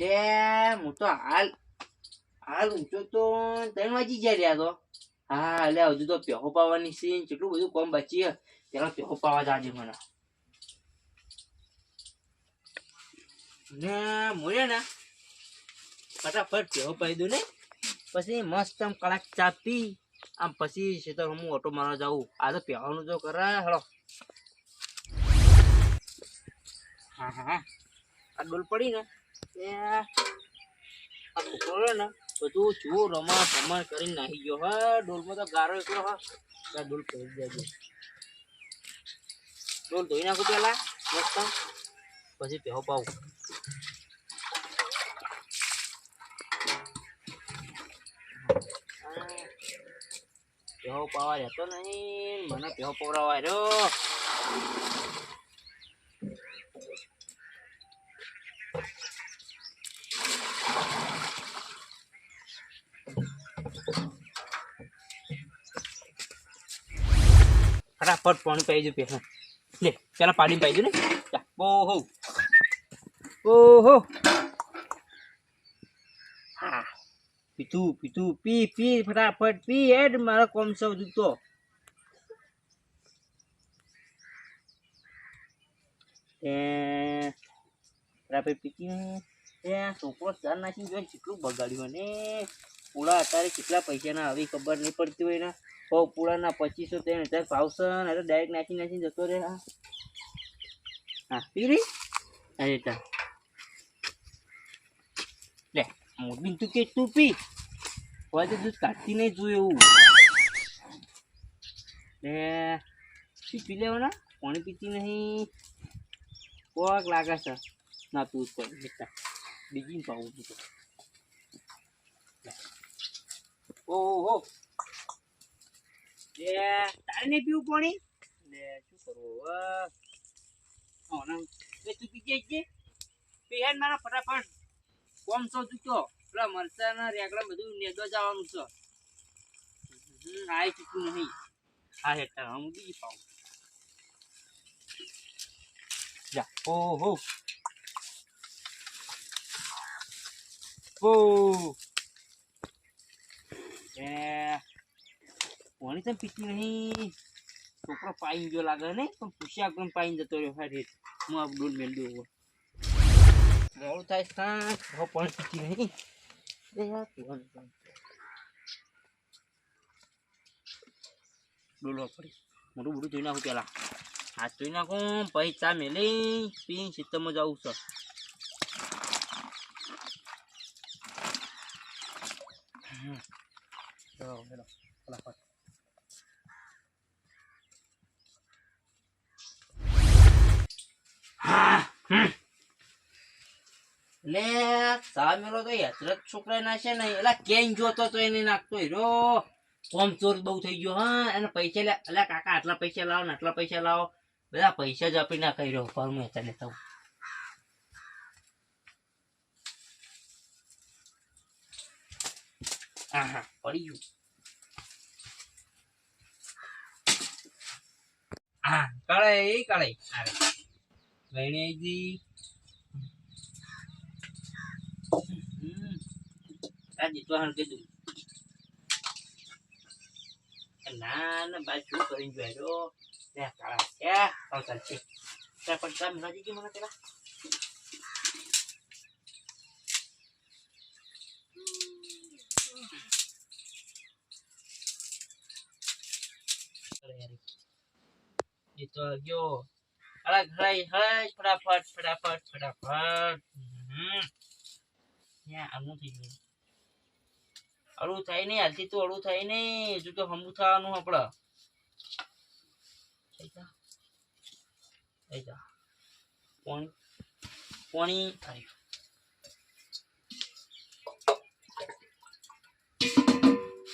લે, હું તો હાલ હાલ ઊંચો તો ત્રણ વાગી ગયા રહ્યા તો. હા એટલે હજુ તો પેહો પાવાની સીન કેટલું બધું કોમ બચી. પેલા પેહો પાવા જાજે મને. ને મોરે ને, ફટાફટ પેહો પાઈ દઉં ને. પછી મસ્ત આમ કલાક ચા પી, આમ પછી ખેતર હું ઓટો મારવા જાઉં. આ તો પેવાનું તો કરાય, હળો. હા હા. આ ડોલ પડી ને. ને, બધું જુઓ, રમા ભમણ કરીને નાહી ગયો. હા ડોલમાં તો ગારો એકલો, હા. ડોલ પહેરી દેજો ડોલ ધોઈ નાખું પેલા, મસ્ત. પછી પહેવો પાવું પહેવો પાવા રહેતો નહીં. મને પહેવો પવડાવવા રહ્યો. ફટાફટ પાણી પાઈ પેલા. લે, પેલા પાણી પાઈ ને. ઓહો. ઓહો. પીતું પીતું. પી પી, ફટાફટ. પી, એડ. મારો કોમ સૌ જૂતો ફટાફટ પીતી. છોકરો ચાર નાખી જોઈને કેટલું બગાડ્યું ને. પૂળા અત્યારે કેટલા પૈસાના આવી ખબર નહીં પડતી હોય ને. બહુ પૂળાના પચીસો ત્રણ હજાર ભાવશે ને તો ડાયરેક્ટ નાખી નાખીને જતો રહે. હા. હા, પી રહી? અરે તા લે, મોરબીન તું કે તું પી. હોય તો દૂધ કાઢતી નહીં જોયું એવું. લે પી પી લેવો ને પાણી પીતી નહીં. કોક લાગે છે. ના, તું જ બીજી પાવું તું તો ઓહો. લે તારે નહીં પીવું પાણી? લે શું કરવું હવે? હા ના. તું પી મારા ફટાફટ. કોમ છો પેલા મરચાના રેકડા બધું નેદવા જવાનું છે. આય ચૂક્યું નહીં. હા હેઠળ હું બીજી પાઉં. જા. ઓહો. ઓ એ, કોની તો પીતી નહીં? છોકરો પાઈ ગયો લાગે ને, પણ પૂછ્યા પણ પાઈ જતો રહ્યો હારે હું આ ડોલ મેળ હોય મોડું થાય સાંજ. હવે પણ પીતી નહીં? ડોલો પડી. મોટું બધું જોઈ નાખું પેલા. હાથ જોઈ નાખું, પછી ચા મેલી, પી સિસ્ટમમાં જવું છે. હમ. ચલો ફટાફટ. લે સામેલો તો યથરત છોકરા નાશે ને, એલા કેમ જોતો તો એને નાખતો હીરો કોમ ચોર બહુ થઈ ગયો, હા, એને પૈસા લે, અલા કાકા, આટલા પૈસા લાવો ને, આટલા પૈસા લાવો બધા પૈસા જ આપી ના કર્યો પર હું હતા લેતા આવું. આહા પડી ગયું હા કાળે એ કાળે આવે લઈને આવી હમ. આ જીતવા હાણ કીધું ના ના ભાઈ શું કરી ગયો ત્યાં કાળા ક્યાં આવતા છે ત્યાં પણ તમે નજીક ગઈ મને પેલા અરે યાર. એ તો ગયો અરે હરાઈ હરાઈ ફટાફટ ફટાફટ ફટાફટ. હમ. ત્યાં આનું થઈ ગયું. અળું થાય નહીં, હાલથી તો અળું થાય નહીં. હજુ તો હમું થવાનું આપણા. જા. જા. પાણી પાણી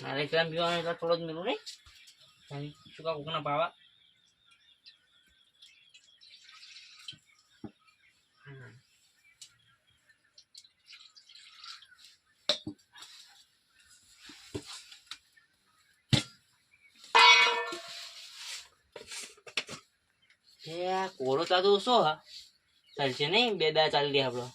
મારે ગ્રામ પીવાનું એટલે થોડો જ મેળવું નહીં. શું કા કોકના પાવા આ કોરો તો તો ઓછો હા? ચાલશે નહીં? બે બે ચાલી રહ્યા આપણો.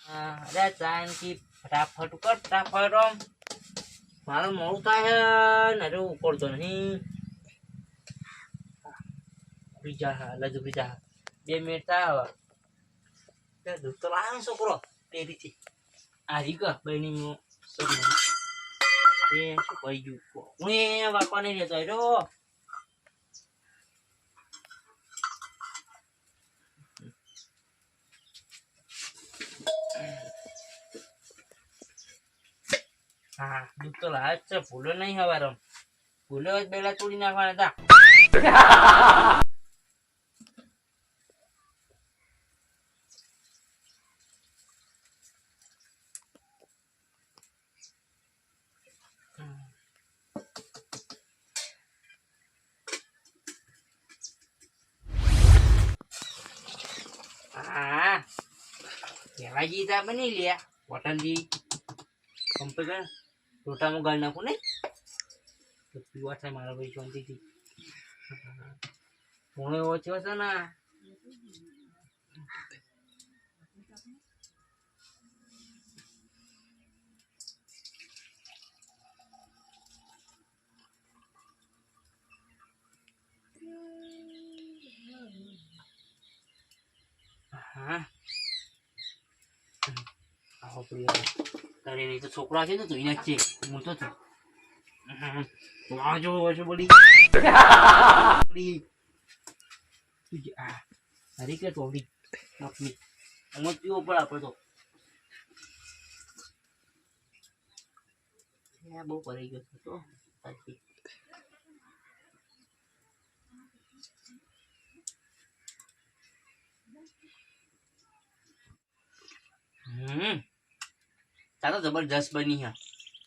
અરે ચાંદકી ફટાફટ કર, ફટાફટ ઓમ મારું મોડું બીજા હા, લજુ બીજા બે મિનિટ થાય હવે. દૂધ તો લાવ્યો છોકરો પેરીથી આ રીક બહેની એ શું કહી ગયું હું એ વાપા નહીં રહેતો હેરો હા દૂધ તો લાવે જ છે ભૂલો નહીં હવારમ ભૂલો જ પેલા તોડી નાખવાના હતા કેવા જીતા બની લ્યા હોટલથી કમ્પ્યુટર રોટામાં ગાળ નાખું ને? તો પીવા થાય મારા ભાઈ શાંતિથી. હું. ઓછો છે ને? તો છોકરા છે તું એના છે. હું તો છું. આવજો આવજો બોલી. બોલી. હરી કે તોડી અમે પીવો પડે આપણે તો. બહુ પડી ગયો તો. સાચી હમ ચા તો જબરજસ્ત બની હા.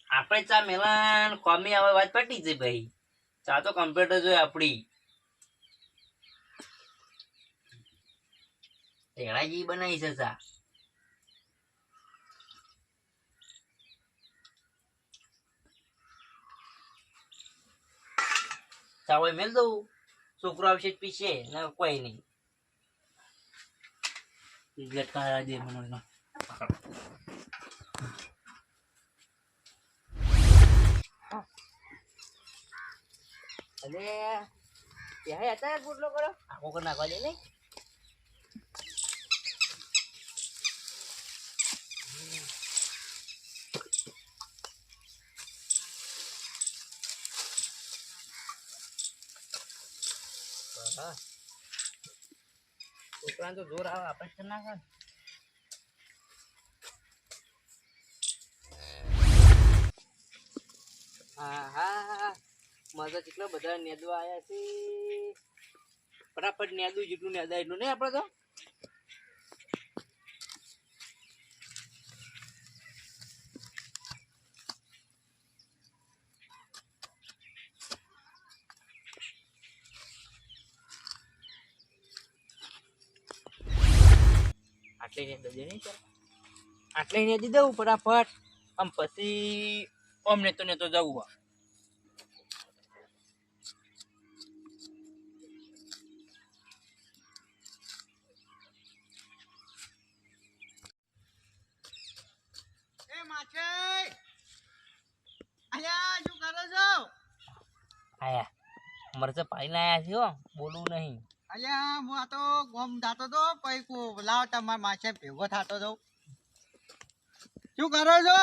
આપણે ચા મેલાન કોમી આવે વાત પટી છે ભાઈ. ચા તો કમ્પ્યુટર જોઈએ આપણી તેડાજી બનાવી છે ચા. ચા હોય મેલ દઉં. છોકરો આવશે પીશે. ને, કોઈ નહીં. લટકા દે મને. અલે ત્યાં હતા ગુટલો કરો આખો કોકર નાખવા દે નહીં ઉપરાંત તો જોર આવે આપણે જ કરી નાખે ને. હા હા. મારે કેટલા બધા નેદવા આવ્યા છે. ફટાફટ નેદું જેટલું નેદાય એટલું, નહીં આપણે તો? આટલે નેદા દે ચાલ. આટલે નેદી દઉં ફટાફટ. આમ પછી અમને તો ને તો જવું હોય એ માછે અલ્યા શું કરો છો આયા મરચા પાડીને આયા છે હો બોલવું નહીં. અલ્યા હું આ તો ગોમ થતો તો પછી લાવ તમારા માસે ભેગો થતો તો. શું કરો છો?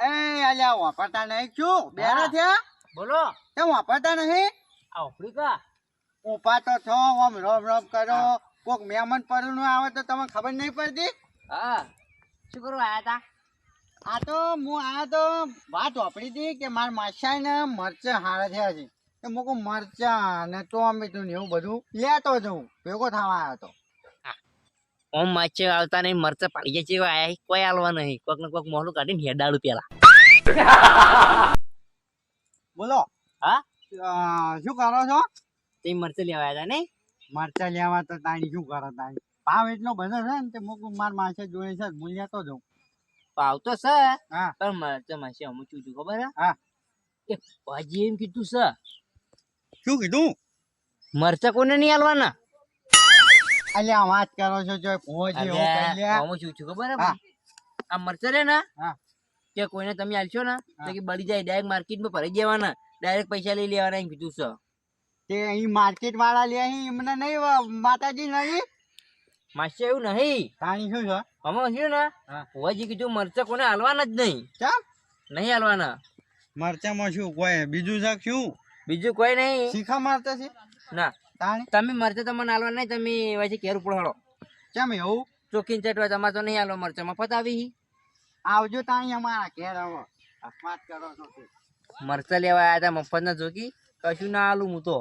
એ અલ્યા વાપરતા નહીં શું? બેરા થયા? બોલો. તે વાપરતા નહીં? આ આફ્રિકા ઊભા તો છો આમ રોમ રોમ કરો. કોક મહેમાન પરનું આવે તો તમને ખબર નહીં પડતી? હા. શું કરવા આયા તા? આ તો હું આ તો વાત વાપરી હતી કે મારા માસા ને મરચા હારા થયા છે. તો હું કહું મરચા ને ટોમેટું ને એવું બધું લેતો જઉં. ભેગો થવા આવ્યો તો. ઓમ માચે આવતા નહીં મરચા પાડી જાય છે આયા કોઈ આલવા નહીં. કોક ને કોક મોહલું કાઢીને હેડાડું પેલા. બોલો. હા? શું કરો છો? તે મરચા લેવા આવ્યા ને મરચા લેવા તો તાણી શું કરો તાણી ભાવ એટલો બધો છે ને તે મૂકું મારા માસે જોડે છે મૂલ્યા તો જઉં. પાવ તો છે પણ મરચા માસે અમુક ચૂચું ખબર હે? ભાજી એમ કીધું છે શું કીધું? મરચા કોને નહીં આલવાના? અલ્યા વાત કરો છો જો. આમાં શું છું ખબર હે. આ મરચા રે ને. કે કોઈને તમે આલશો ને તો. કે બળી જાય ડાયરેક્ટ માર્કેટમાં ભરાઈ જવાના ડાયરેક્ટ પૈસા લઈ લેવાના એમ કીધું છે તે અહીં માર્કેટ વાળા લે અહીં એમને નહીં માતાજી નહીં? માસ્ટર એવું નહીં. પાણી શું છે? આમાં શું ને. હોવાજી કીધું મરચા કોને હાલવાના જ નહીં. ચમ? નહીં હાલવાના. મરચામાં શું કોઈ? બીજું છે શું? બીજું કોઈ નહીં. શીખા મારતા છે? ના. તમે મરચા તમને હાલવા નહીં તમે પછી કેર ઉપર હાલો. ચમ એવું? ચોખીન ચટવા તમારે તો નહીં હાલો મરચામાં પતાવી આવજો તાણી અમારા ઘેર આવો વાત કરો છો મરચા લેવા આવ્યા હતા મફત ના જોકી કશું ના હાલું હું તો.